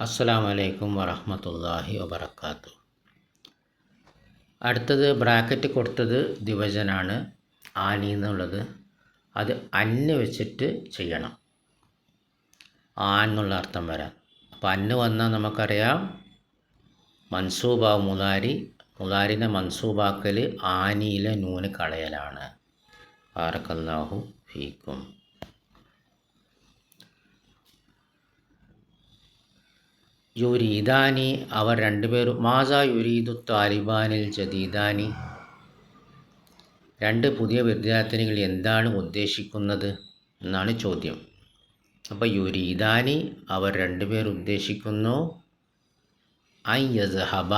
അസ്സലാമു അലൈക്കും വറഹ്മത്തുള്ളാഹി വബറകാതുഹു അടുത്തത് ബ്രാക്കറ്റ് കൊടുത്തത് ദിവജനാണ് ആനി എന്നുള്ളത്. അത് അന്ന് വെച്ചിട്ട് ചെയ്യണം. ആ എന്നുള്ള അർത്ഥം വരാം. അപ്പോൾ അന്ന് വന്നാൽ നമുക്കറിയാം മൻസൂബാവ് മുതാരി മുതാരിനെ മൻസൂബാക്കൽ ആനിയിലെ നൂന് കളയലാണ്. ആർക്കല്ലാഹു ഫീക്കും. യുരീദാനി അവർ രണ്ടുപേരും മാസ യുരീദു താലിബാനിൽ ജദീദാനി. രണ്ട് പുതിയ വിദ്യാർത്ഥിനികൾ എന്താണ് ഉദ്ദേശിക്കുന്നത് എന്നാണ് ചോദ്യം. അപ്പോൾ യുരീദാനി അവർ രണ്ടുപേർ ഉദ്ദേശിക്കുന്നു ഐ യസ്ഹബ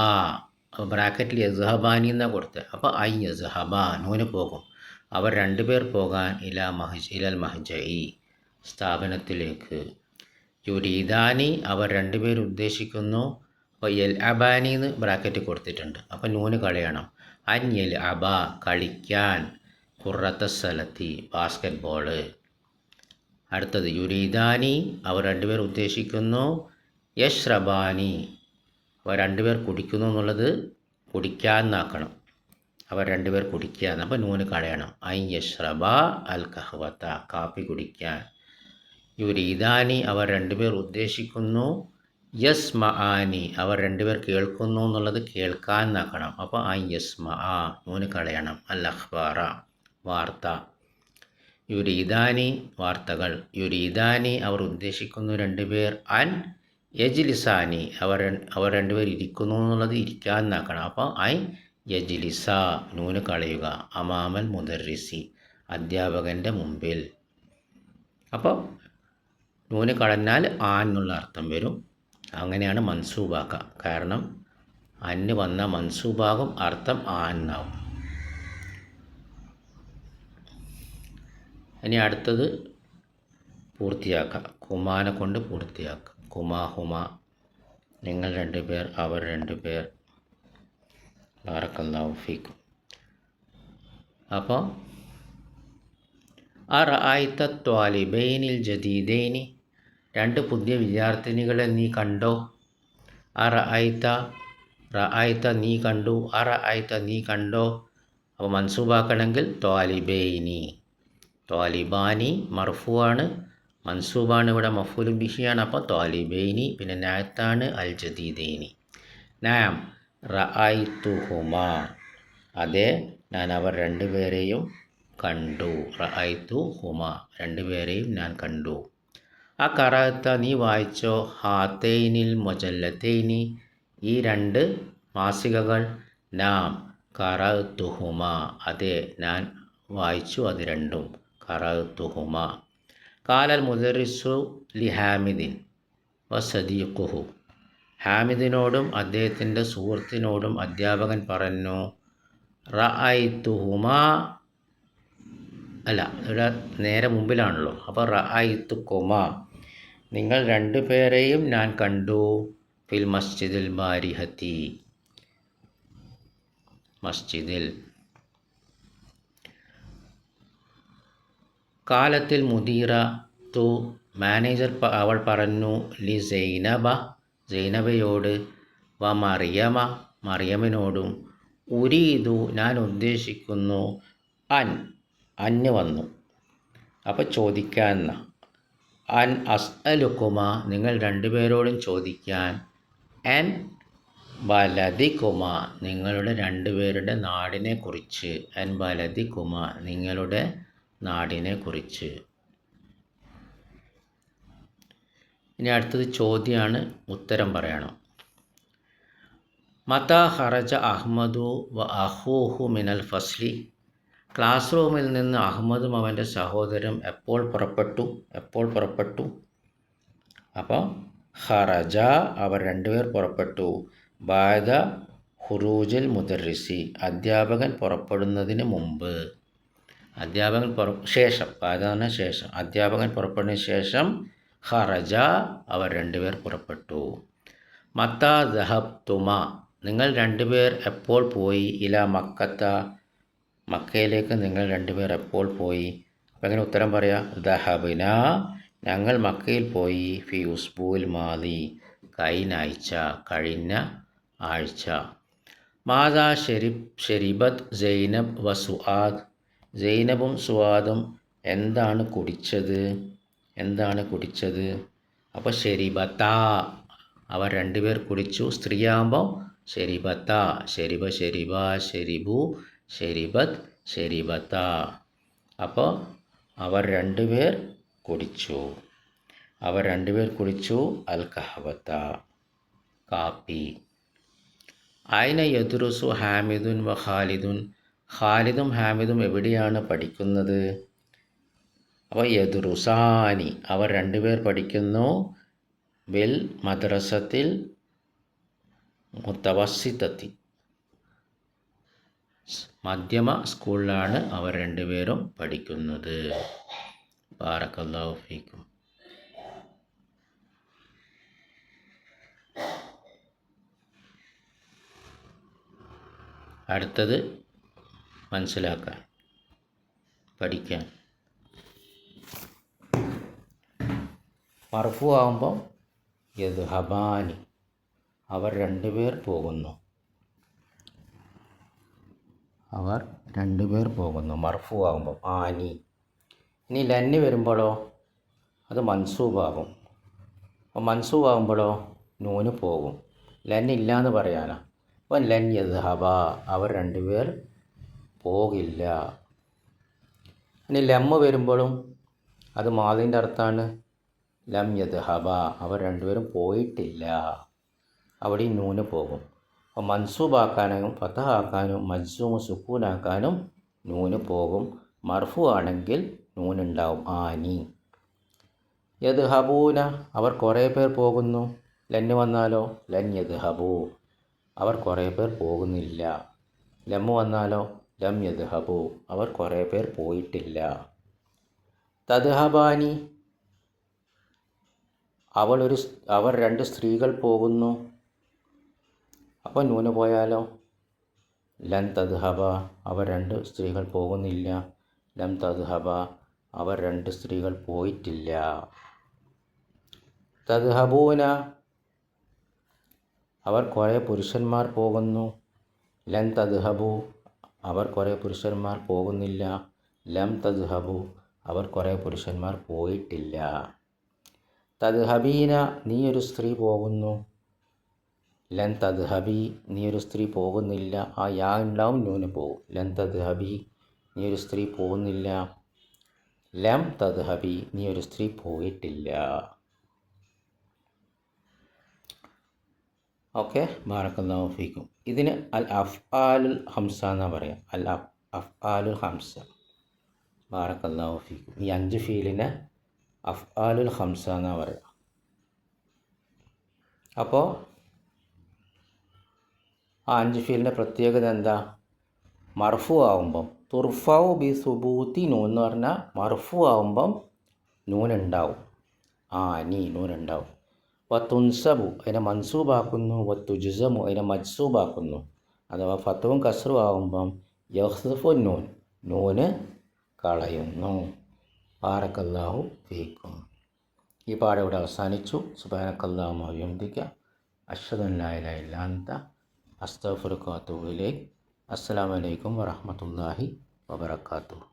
ബ്രാക്കറ്റിൽ യസ്ഹബാനി എന്നാണ് കൊടുത്തത് അപ്പോൾ ഐ യസ്ഹബ നൂന് പോകും. അവർ രണ്ടുപേർ പോകാൻ ഇലാ മഹജ് ഇലൽ മഹജയി സ്ഥാപനത്തിലേക്ക് യുരീദാനി അവർ രണ്ടുപേരും ഉദ്ദേശിക്കുന്നു. അപ്പോൾ എൽ അബാനി എന്ന് ബ്രാക്കറ്റ് കൊടുത്തിട്ടുണ്ട്. അപ്പോൾ നൂന് കളയണം. അൻ എൽ അബ കളിക്കാൻ കുറത്ത സ്ഥലത്തി ബാസ്കറ്റ് ബോൾ അടുത്തത് യുരീദാനി അവർ രണ്ടുപേർ ഉദ്ദേശിക്കുന്നു. യഷ് റബാനി അവർ രണ്ടുപേർ കുടിക്കുന്നു എന്നുള്ളത് കുടിക്കാൻ എന്നാക്കണം അവർ രണ്ടുപേർ കുടിക്കാൻ അപ്പോൾ നൂന് കളയണം. ഐ യഷ്റബ അൽ കഹ്വത്ത കാപ്പി കുടിക്കാൻ. യുരീദാനി അവർ രണ്ടുപേർ ഉദ്ദേശിക്കുന്നു. യസ് മആനി അവർ രണ്ടുപേർ കേൾക്കുന്നു എന്നുള്ളത് കേൾക്കാൻ എന്നാക്കണം അപ്പോൾ ആ യസ് മ ആ നൂന് കളയണം. അൽ അഖ്ബാറ വാർത്ത. യുരീദാനി വാർത്തകൾ. യുരീദാനി അവർ ഉദ്ദേശിക്കുന്നു രണ്ടുപേർ. അൻ യജിലിസാനി അവർ അവർ രണ്ടുപേർ ഇരിക്കുന്നു എന്നുള്ളത് ഇരിക്കാൻ എന്നാക്കണം അപ്പോൾ ഐ യജിലിസ നൂന് കളയുക. അമാമൽ മുദർറിസി അധ്യാപകന്റെ മുമ്പിൽ. അപ്പോൾ നൂന് കളഞ്ഞാൽ ആ എന്നുള്ള അർത്ഥം വരും. അങ്ങനെയാണ് മൻസൂബാക്ക. കാരണം അന്ന് വന്ന മൻസൂബാകും അർത്ഥം ആ എന്നാവും. ഇനി അടുത്തത് പൂർത്തിയാക്കുക കുമാനെ കൊണ്ട് പൂർത്തിയാക്കുക കുമാ ഹുമ. നിങ്ങൾ രണ്ടുപേർ അവർ രണ്ടുപേർ ബാറക്കല്ലാഹു ഫീക്കും. അപ്പോൾ അർ ആയിത്ത ത്വാലിബൈനിൽ ജദീദൈനി രണ്ട് പുതിയ വിദ്യാർത്ഥിനികളെ നീ കണ്ടോ? അറ ആയിത്ത റ ആയിത്ത നീ കണ്ടു അറ ആയിത്ത നീ കണ്ടോ? അപ്പോൾ മൻസൂബാക്കണമെങ്കിൽ ത്വാലിബേനി. ത്വാലിബാനി മർഫുവാണ് മൻസൂബാണ് ഇവിടെ മഫൂലും ബിഹിയാണ് അപ്പോൾ ത്വാലിബേനി പിന്നെ നായത്താണ് അൽ ജദീദേനി നാം റഅയ്തുഹുമ അതെ ഞാൻ അവർ രണ്ടുപേരെയും കണ്ടു. റഅയ്തു ഹുമ രണ്ടുപേരെയും ഞാൻ കണ്ടു. ആ കറാത്ത നീ വായിച്ചോ? ഹാത്തൈനിൽ മൊജല്ലത്തൈനി ഈ രണ്ട് മാസികകൾ നാം കറത്തുഹുമ അതെ ഞാൻ വായിച്ചു അത് രണ്ടും. കറത്തുഹുമ കാലൽ മുദറിസു ലി ഹാമിദിൻ വ സദീഖുഹു ഹാമിദിനോടും അദ്ദേഹത്തിന്റെ സുഹൃത്തിനോടും അധ്യാപകൻ പറഞ്ഞു റുഹുമ അല്ല ഇവിടെ നേരെ മുമ്പിലാണല്ലോ. അപ്പോൾ റഅയ്തുക്കുമ നിങ്ങൾ രണ്ടുപേരെയും ഞാൻ കണ്ടു. ഫിൽ മസ്ജിദിൽ മാരിഹത്തി. മസ്ജിദിൽ. കാലത്തിൽ മുദീറ തു മാനേജർ അവൾ പറഞ്ഞു ലി സൈനബ സൈനബയോട് വ മറിയമ മറിയമിനോടും ഉരീതു ഞാൻ ഉദ്ദേശിക്കുന്നു. അൻ അന് വന്നു. അപ്പോൾ ചോദിക്കാൻ അൻ അസ് അലുക്കുമ നിങ്ങൾ രണ്ടുപേരോടും ചോദിക്കാൻ. എൻ ബലദിക്കുമ നിങ്ങളുടെ രണ്ടുപേരുടെ നാടിനെ കുറിച്ച് എൻ ബലദിക്കുമ നിങ്ങളുടെ നാടിനെ കുറിച്ച് ഇനി അടുത്തത് ചോദ്യമാണ് ഉത്തരം പറയണം. മത ഹറജ അഹ്മദു വ അഹൂഹു മിനൽ ഫസ്ലി. ക്ലാസ് റൂമിൽ നിന്ന് അഹമ്മദും അവന്റെ സഹോദരൻ എപ്പോൾ പുറപ്പെട്ടു? എപ്പോൾ പുറപ്പെട്ടു? അപ്പോൾ ഹറജ അവർ രണ്ടുപേർ പുറപ്പെട്ടു. ബാദ ഹുറൂജൽ മുദർറിസി അധ്യാപകൻ പുറപ്പെടുന്നതിന് മുമ്പ്. അധ്യാപകൻ പുറ ശേഷം ബാധന ശേഷം. അധ്യാപകൻ പുറപ്പെടുന്നതിന് ശേഷം ഹറജ അവർ രണ്ടുപേർ പുറപ്പെട്ടു. മത്ത ദഹബ് തുമ നിങ്ങൾ രണ്ടുപേർ എപ്പോൾ പോയി? ഇല മക്കത്ത മക്കയിലേക്ക് നിങ്ങൾ രണ്ടുപേർ എപ്പോൾ പോയി? അപ്പം എങ്ങനെ ഉത്തരം പറയാം? ദഹബിന ഞങ്ങൾ മക്കയിൽ പോയി. ഫി ഉസ്ബൂൽ മാലി കഴിഞ്ഞ ആഴ്ച കഴിഞ്ഞ ആഴ്ച. മാതാ ഷെരിബ് ഷെരിബത്ത് സൈനബ് വ സുആദ്. സൈനബും സുആദും എന്താണ് കുടിച്ചത്? എന്താണ് കുടിച്ചത്? അപ്പോൾ ഷെരിബത്ത അവർ രണ്ടുപേർ കുടിച്ചു. സ്ത്രീയാകുമ്പോൾ ഷെരിബത്ത ഷെരിബ ഷെരിബ ഷെരിബു ഷെരിബത്ത് ഷെരിബത്ത അപ്പോൾ അവർ രണ്ടുപേർ കുടിച്ചു. അവർ രണ്ടുപേർ കുടിച്ചു. അൽ കഹബത്ത കാപ്പി. അയിന യദുറുസു ഹാമിദുൻ വ ഖാലിദുൻ. ഖാലിദും ഹാമിദും എവിടെയാണ് പഠിക്കുന്നത്? അപ്പോൾ യദുറുസാനി അവർ രണ്ടുപേർ പഠിക്കുന്നു ബിൽ മദ്രസത്തിൽ മുത്തവസിത്തത്തി മധ്യമ സ്കൂളിലാണ് അവർ രണ്ടുപേരും പഠിക്കുന്നത്. ബാറക്കല്ലാഹു ഫീക്കും. അടുത്തത് മനസ്സിലാക്കാൻ പഠിക്കാൻ. മർഫു ആകുമ്പം യദ്ഹബാനി. അവർ രണ്ടുപേർ പോകുന്നു. അവർ രണ്ടുപേർ പോകുന്നു. മർഫു ആകുമ്പം ആനി ഇനി ലന്നി വരുമ്പോഴോ അത് മൻസൂബാകും. അപ്പോൾ മൻസൂബാകുമ്പോഴോ നൂന് പോകും. ലന്നില്ല എന്ന് പറയാനാ. അപ്പം ലൻ യദ്ഹബ അവർ രണ്ടുപേർ പോകില്ല. ഇനി ലമ്മ വരുമ്പോഴും അത് മാതിന്റെ അർത്ഥമാണ്. ലം യദ്ഹബ അവർ രണ്ടുപേരും പോയിട്ടില്ല. അവിടെ നൂന് പോകും. അപ്പോൾ മൻസൂബാക്കാനും ഫതഹാക്കാനും മജ്സൂമ് സുക്കൂനാക്കാനും നൂന് പോകും. മർഫു ആണെങ്കിൽ നൂനുണ്ടാവും. ആനി. യദ്ഹബൂന. അവർ കുറേ പേർ പോകുന്നു. ലന്ന് വന്നാലോ? ലൻ യദ്ഹബൂ. അവർ കുറേ പേർ പോകുന്നില്ല. ലം വന്നാലോ? ലം യദ്ഹബു. അവർ കുറേ പേർ പോയിട്ടില്ല. തദ്ഹബാനി. അവൾ ഒരു അവർ രണ്ട് സ്ത്രീകൾ പോകുന്നു. അപ്പോൾ ഊന പോയാലോ? ലൻ തദ്ഹബ അവർ രണ്ട് സ്ത്രീകൾ പോകുന്നില്ല. ലം തദ്ഹബ അവർ രണ്ട് സ്ത്രീകൾ പോയിട്ടില്ല. തദ്ഹബൂന അവർ കുറേ പുരുഷന്മാർ പോകുന്നു. ലൻ തദ്ഹബു അവർ കുറേ പുരുഷന്മാർ പോകുന്നില്ല. ലം തദ്ഹബു അവർ കുറേ പുരുഷന്മാർ പോയിട്ടില്ല. തദ്ഹബീന നീ ഒരു സ്ത്രീ പോകുന്നു. ലൻ തദ്ഹബി നീ ഒരു സ്ത്രീ പോകുന്നില്ല. ആ യാ ഉണ്ടാവും ന്യൂന പോകും ലൻ തദ്ഹബി നീ ഒരു സ്ത്രീ പോകുന്നില്ല. ലം തദ്ഹബി നീ ഒരു സ്ത്രീ പോയിട്ടില്ല. ഓക്കെ ബാറക്കല്ലാഹു ഫീക്കും. ഇതിന് അൽ അഫ് ആലുൽ ഹംസ എന്നാ പറയാം. അൽ അഫ് ആലുൽ ഹംസ. ബാറക്കല്ലാഹു ഫീക്കും. ഈ അഞ്ച് ഫീലിനെ അഫ്ആലുൽ ഹംസ എന്നാ പറയാം. അപ്പോൾ ആ അഞ്ച് ഫീലിന്റെ പ്രത്യേകത എന്താ? മർഫു ആവുമ്പം തുർഫാവ് ബി സുബൂത്തി നൂൻ എന്ന് പറഞ്ഞാൽ മർഫു ആവുമ്പം നൂനുണ്ടാവും. ആ നീ നൂനുണ്ടാവും. വത്തുൻസബു തുൻസബു അതിനെ മൻസൂബാക്കുന്നു. വത്തു ജുസമു അതിനെ മജ്സൂബാക്കുന്നു. അഥവാ ഫത്തവും കസറും ആവുമ്പം യഹ്സഫു നൂൻ നൂന് കളയുന്നു. പാറക്കല്ലാഹു ഫീക്കും. ഈ പാഠം ഇവിടെ അവസാനിച്ചു. സുബാനക്കല്ലാഹു അഭിയന്തിക്ക അഷ്ഹദുല്ലാഹില്ല അസ്തഫുറുഖാത്തുവിലേക്ക് അസ്സാം വലൈക്കും വറഹമത്തല്ലാഹി വബർക്കാത്തു